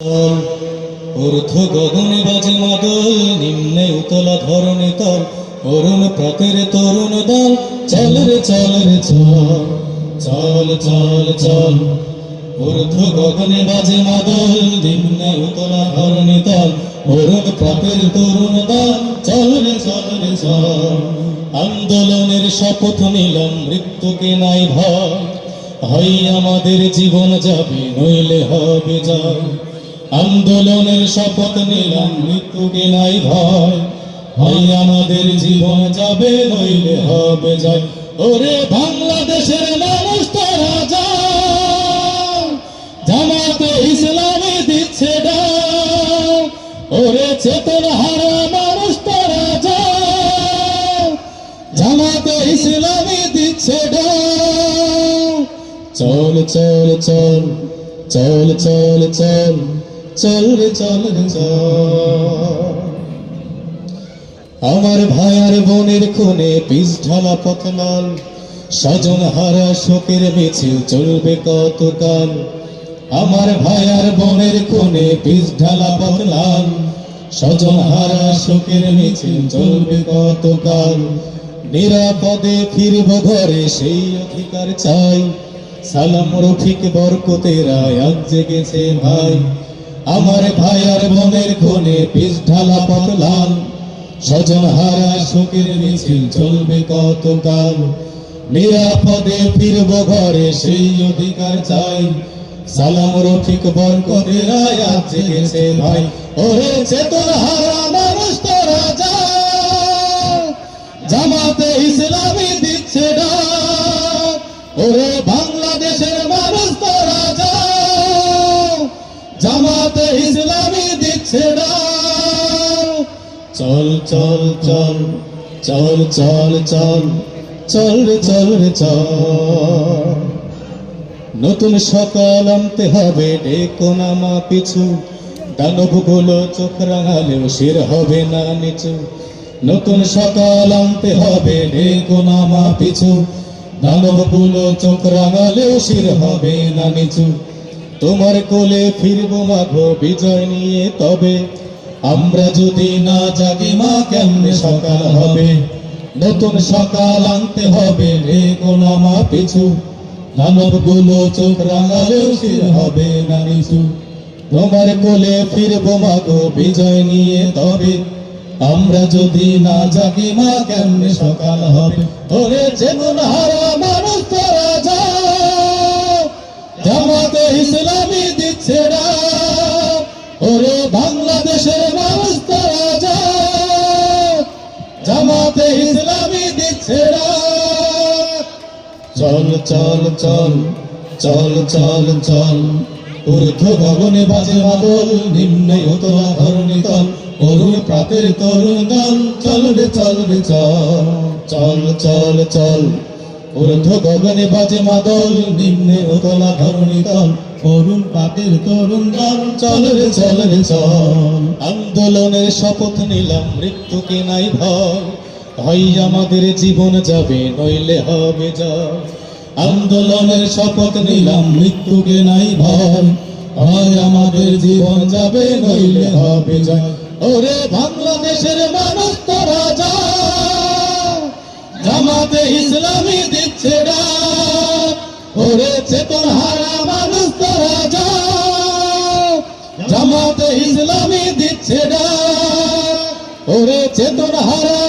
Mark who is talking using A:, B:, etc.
A: ঊর্ধ্ব গগনে বাজে মাদল, নিম্নে উতলা ধরণী তল, অরুণ তরুণ দল, চল রে চল রে চল চল চল চল। ঊর্ধ্ব গগনে বাজে মাদল, নিম্নে উতলা ধরণী তল, অরুণ তরুণ দল, চল রে চল রে চল। আন্দোলনের শপথ নিলাম, মৃত্যুকে নাই ভয়। হয় আমাদের জীবন যাবে, নইলে হবে জয়। আন্দোলনের শপথ নিলাম মৃত্যুকে নাই ভয়? হয় আমাদের জীবন যাবে নইলে হবে জয়। ওরে বাংলাদেশের মানুষ তারা যায় জামাতে ইসলামে দিচ্ছে ওরে চেতন হারা মানুষ তো রাজা। জামাতে ইসলামে দিচ্ছে চল চল চল চল চল চল। চল চল আমার ভাই আর বোনের খুনে পিস ঢালা পথলাল। স্বজন হারা শোকের মিছিল চলবে কতকাল। আমার ভাই আর বোনের খুনে পিস ঢালা পথলাল। স্বজন হারা শোকের মিছিল চলবে কতকাল। নিরাপদে ফিরব ঘরে সেই অধিকার চাই। সালাম রফিক বরকতেরা আজ জেগেছে ভাই। আমার ভাই আর বোনের খুনে পিস ঢালা পথলাল স্বজন হারা শোকের মিছিল চলবে কতকাল? নিরাপদে ফিরব ঘরে, সেই অধিকার চাই। সালাম রফিক বরকতের আয়াত জেগেছে ভাই। ওরে চেতন হারা মানুষ তো রাজা। জামাতে ইসলামী দিচ্ছে ডাক। ওরে বাংলাদেশের জামাতে ইসলামী দিচ্ছে চল চল চল চল চল চল চল চল চল। নতুন সকাল আনতে হবে, ডেকো নামা পিছু। দানবগুলো চোখ রাঙালেও শির হবে না নিচু। নতুন সকাল আনতে হবে, ডেকো নামা পিছু। দানবগুলো চোখ রাঙালেও শির হবে না নিচু। তোমার কোলে ফিরবো মাঘো বিজয় নিয়ে তবে। আমরা যদি না জাগি, মা কেমনে সকাল হবে? নতুন সকাল আনতে হবে, রে গোলামা পিছু দানবগুলো চোখ রাঙালেও হবে না নিচু। তোমার কোলে ফিরবো মাগো, বিজয় নিয়ে তবে। আমরা যদি না জাগি, মা কেমনে সকাল হবে? ওরে চেতন হারা চল চল চল চল চল চল। ঊর্ধ্ব গগনে বাজে মাদল নিম্নে উতলা ধরণী তল, অরুণ প্রাতের তরুণ দল। চল রে চল রে, চল চল চল চল। ঊর্ধ্ব গগনে বাজে মাদল নিম্নে উতলা ধরণী তল, অরুণ পাতের তরুণ দল। চল রে চল রে, চল। আন্দোলনের শপথ নিলাম, মৃত্যুকে নাই ভয়। হয় আমাদের জীবন যাবে, নইলে হবে জয় আন্দোলনের শপথ নিলাম, মৃত্যুকে নাই ভয়। হয় আমাদের জীবন যাবে, নইলে হবে জয় ওরে বাংলাদেশের মানুষ তোরা যা জামাতে ইসলামী দিচ্ছে ওরে চেতন হারা মানুষ তোরা যা জামাতে ইসলামী দিচ্ছে ওরে চেতন হারা